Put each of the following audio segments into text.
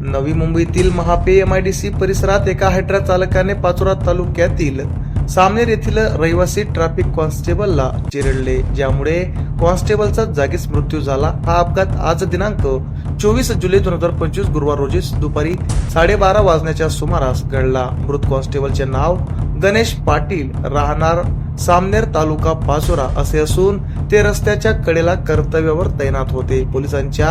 नवी मुंबईतील महापे सी परिसरात एका हायड्रा चालकाने पाचोरा तालुक्यातील सामनेर येथील रहिवासी ट्रॅफिक कॉन्स्टेबलला चिरडले. ज्यामुळे कॉन्स्टेबलचा जागीच मृत्यू झाला. हा अपघात आज दिनांक चोवीस जुलै दोन हजार पंचवीस गुरुवार रोजी दुपारी साडेबारा वाजण्याच्या सुमारास घडला. मृत कॉन्स्टेबलचे नाव गणेश पाटील राहणार सामनेर तालुका पाचोरा असे असून ते रस्त्याच्या कडेला कर्तव्यावर तैनात होते. पोलिसांच्या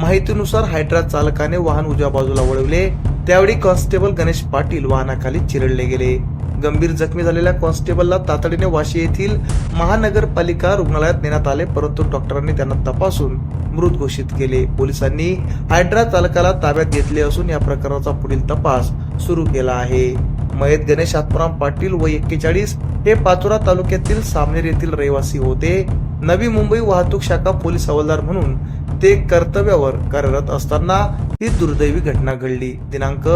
माहितीनुसार हायड्रा चालकाने वाहन उजव्या बाजूला वळवले. त्यावेळी कॉन्स्टेबल गणेश पाटील वाहनाखाली चिरडले गेले. गंभीर जखमी झालेल्या कॉन्स्टेबलला तातडीने वाशी येथील महानगरपालिका रुग्णालयात नेण्यात आले परंतु डॉक्टरांनी त्यांना तपासून मृत घोषित केले. पोलिसांनी हायड्रा चालकाला ताब्यात घेतले असून या प्रकरणाचा पुढील तपास सुरू केला आहे. मयत गणेश आत्माराम पाटील व एक्केचाळीस हे पाचोरा तालुक्यातील सामनेर येथील रहिवासी होते. नवी मुंबई वाहतूक शाखा पोलीस हवालदार म्हणून ते कर्तव्यावर कार्यरत असताना ही दुर्दैवी घटना घडली. दिनांक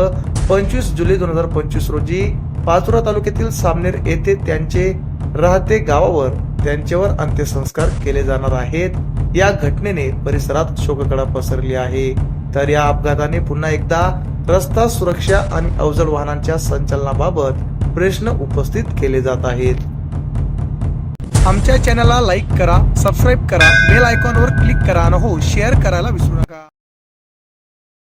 पंचवीस जुलै दोन हजार पंचवीस रोजी पाचोरा तालुक्यातील सामनेर येथे त्यांचे राहते गावावर त्यांच्यावर अंत्यसंस्कार केले जाणार आहेत. या घटनेने परिसरात शोककळा पसरली आहे. तर या अपघाताने पुन्हा एकदा रस्ता सुरक्षा आणि अवजड वाहनांच्या संचलनाबाबत प्रश्न उपस्थित केले जात आहेत. आमच्या चॅनलला लाईक करा सबस्क्राईब करा बेल आयकॉनवर क्लिक करा आणि हो शेअर करायला विसरू नका.